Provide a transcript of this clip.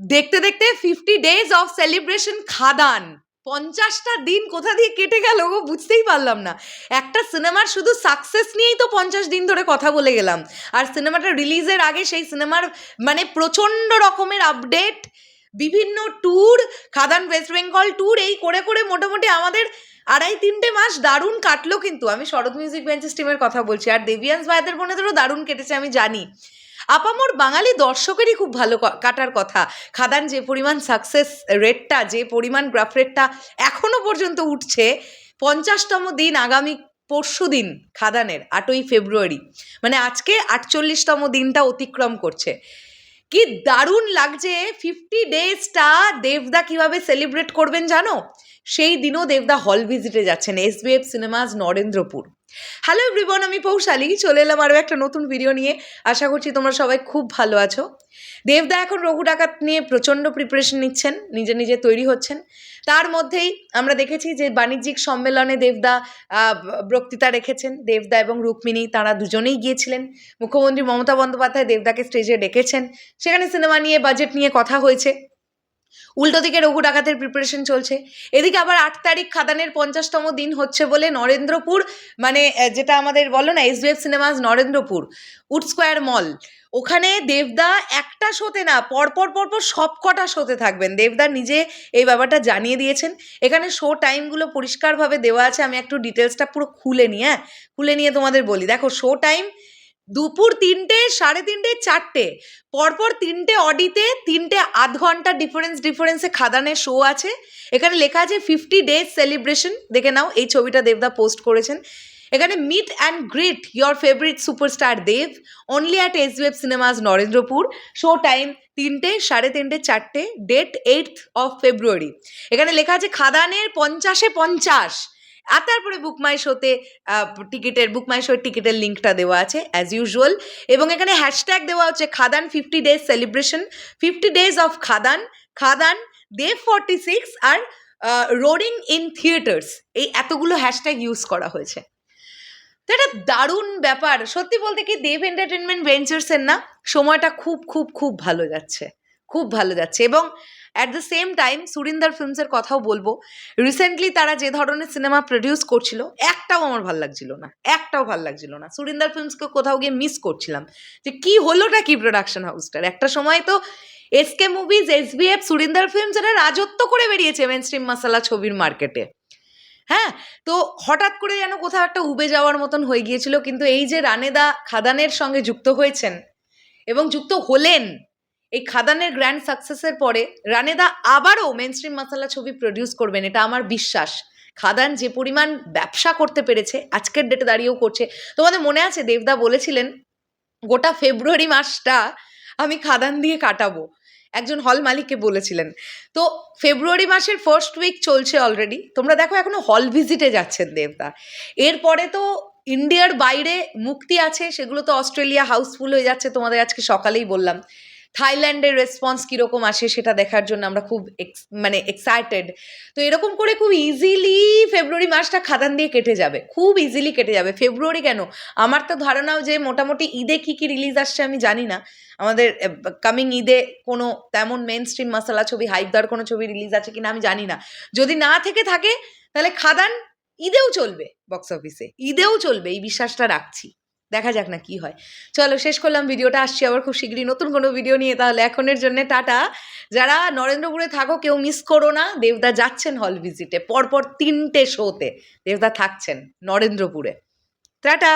দেখতে দেখতে fifty days of celebration Khadaan. পঞ্চাশটা দিন কোথা দিয়ে কেটে গেল গো বুঝতেই পারলাম না। একটা সিনেমার শুধু সাকসেস নিয়েই তো পঞ্চাশ দিন ধরে কথা বলে গেলাম। আর সিনেমাটা রিলিজের আগে সেই সিনেমার মানে প্রচণ্ড রকমের আপডেট বিভিন্ন tour Khadaan West Bengal tour এই করে করে মোটামুটি আমাদের আড়াই তিনটে মাস দারুণ কাটলো কিন্তু। আমি শরৎ মিউজিক বেঞ্চেস টিমের কথা বলছি। আর দেবিয়ান্স ভাইদের বোনেদেরও দারুণ কেটেছে, আমি জানি। আপামোর বাঙালি দর্শকেরই খুব ভালো কাটার কথা। খাদান যে পরিমাণ সাকসেস রেটটা যে পরিমাণ গ্রাফ রেটটা এখনও পর্যন্ত উঠছে, পঞ্চাশতম দিন আগামী পরশু দিন খাদানের, আটই ফেব্রুয়ারি। মানে আজকে আটচল্লিশতম দিনটা অতিক্রম করছে। কি দারুণ লাগছে ফিফটি ডেজটা দেবদা কীভাবে সেলিব্রেট করবেন জানো? সেই দিনও দেবদা হল ভিজিটে যাচ্ছেন SBF cinemas Narendrapur. Hello everyone আমি পৌশালি। চলে এলাম আরও একটা নতুন ভিডিও নিয়ে। আশা করছি তোমরা সবাই খুব ভালো আছো। দেবদা এখন রঘু ডাকাত নিয়ে প্রচণ্ড প্রিপারেশন নিচ্ছেন, নিজে নিজে তৈরি হচ্ছেন। তার মধ্যেই আমরা দেখেছি যে বাণিজ্যিক সম্মেলনে দেবদা বক্তৃতা রেখেছেন। দেবদা এবং রুক্মিণী তারা দুজনেই গিয়েছিলেন। মুখ্যমন্ত্রী মমতা বন্দ্যোপাধ্যায় দেবদাকে স্টেজে ডেকেছেন। সেখানে সিনেমা নিয়ে বাজেট নিয়ে কথা হয়েছে। উল্টো দিকে রঘু ডাকাতের প্রিপারেশন চলছে। এদিকে আবার আট তারিখ খাদানের পঞ্চাশতম দিন হচ্ছে বলে নরেন্দ্রপুর মানে যেটা আমাদের বলো না SVF cinemas Narendrapur wood square mall. ওখানে দেবদা একটা শোতে না, পরপর পরপর সব কটা শোতে থাকবেন। দেবদা নিজে এই ব্যাপারটা জানিয়ে দিয়েছেন। এখানে শো টাইমগুলো পরিষ্কারভাবে দেওয়া আছে। আমি একটু ডিটেলসটা পুরো খুলে নিয়ে হ্যাঁ? খুলে নিয়ে তোমাদের বলি। দেখো, শো টাইম দুপুর তিনটে, সাড়ে তিনটে, চারটে। পরপর তিনটে অডিতে, তিনটে আধ ঘণ্টা ডিফারেন্স ডিফারেন্সে খাদানের শো আছে। এখানে লেখা আছে ফিফটি ডেজ সেলিব্রেশন দেখে নাও, এই ছবিটা দেবদা পোস্ট করেছেন। এখানে meet and greet your favourite superstar Dev only at S web cinemas Narendrapur. Show time তিনটে, সাড়ে তিনটে, চারটে ডেট এইট অফ ফেব্রুয়ারি এখানে লেখা আছে খাদানের পঞ্চাশে পঞ্চাশ। আর তারপরে বুক মাই শোতে টিকিটের বুক মাই শোর টিকিটের লিঙ্কটা দেওয়া আছে অ্যাজ ইউজুয়াল এবং এখানে হ্যাশট্যাগ দেওয়া হচ্ছে Khadaan fifty days celebration fifty days of Khadaan Khadaan Dev forty six আর রোডিং ইন থিয়েটার্স এই এতগুলো হ্যাশট্যাগ ইউজ করা হয়েছে। তো এটা দারুণ ব্যাপার। সত্যি বলতে কি, দেব এন্টারটেনমেন্ট ভেঞ্চার্সের না, সময়টা খুব খুব খুব ভালো যাচ্ছে। খুব ভালো যাচ্ছে। এবং at the same time Surinder ফিল্মসের কথাও বলব রিসেন্টলি তারা যে ধরনের সিনেমা প্রডিউস করছিল, একটাও আমার ভালো লাগছিল না, একটাও ভালো লাগছিল না। সুরিন্দার ফিল্মসকে কোথাও গিয়ে মিস করছিলাম, যে কি হলোটা কি প্রোডাকশন হাউসটার একটা সময় তো SK movies SBF Surinder films এরা রাজত্ব করে বেরিয়েছে মেন স্ট্রিম মশালা ছবির মার্কেটে হ্যাঁ তো হঠাৎ করে যেন কোথাও একটা উবে যাওয়ার মতন হয়ে গিয়েছিল, কিন্তু এই যে রানেদা খাদানের সঙ্গে যুক্ত হয়েছেন এবং যুক্ত হলেন এই খাদানের গ্র্যান্ড সাকসেসের পরে রানেদা আবারও মেন স্ট্রিম মশালা ছবি প্রডিউস করবেন, এটা আমার বিশ্বাস। খাদান যে পরিমাণ ব্যবসা করতে পেরেছে, আজকের ডেটে দাঁড়িয়েও করছে। তোমাদের মনে আছে, দেবদা বলেছিলেন, গোটা ফেব্রুয়ারি মাসটা আমি খাদান দিয়ে কাটাবো। একজন হল মালিককে বলেছিলেন। তো ফেব্রুয়ারি মাসের ফার্স্ট উইক চলছে অলরেডি তোমরা দেখো, এখনও হল ভিজিটে যাচ্ছেন দেবদা। এরপরে তো ইন্ডিয়ার বাইরে মুক্তি আছে, সেগুলো তো অস্ট্রেলিয়া হাউসফুল হয়ে যাচ্ছে, তোমাদের আজকে সকালেই বললাম। থাইল্যান্ডের রেসপন্স কীরকম আসে সেটা দেখার জন্য আমরা খুব মানে এক্সাইটেড তো এরকম করে খুব ইজিলি ফেব্রুয়ারি মাসটা খাদান দিয়ে কেটে যাবে। খুব ইজিলি কেটে যাবে। ফেব্রুয়ারি কেন? আমার তো ধারণাও যে মোটামুটি ঈদে কী কী রিলিজ আসছে আমি জানি না। আমাদের কামিং ঈদে কোনো তেমন মেন স্ট্রিম মশালা ছবি হাইপদার কোনো ছবি রিলিজ আছে কিনা আমি জানি না। যদি না থেকে থাকে, তাহলে খাদান ঈদেও চলবে বক্স অফিসে ঈদেও চলবে, এই বিশ্বাসটা রাখছি। দেখা যাক না কি হয়। চলো শেষ করলাম ভিডিওটা, আসছি আবার খুব শীঘ্রই নতুন কোনো ভিডিও নিয়ে। তাহলে এখনের জন্য টাটা। যারা নরেন্দ্রপুরে থাকো, কেউ মিস করো না। দেবদা যাচ্ছেন হল ভিজিটে পরপর তিনটে শোতে দেবদা থাকছেন নরেন্দ্রপুরে। টাটা!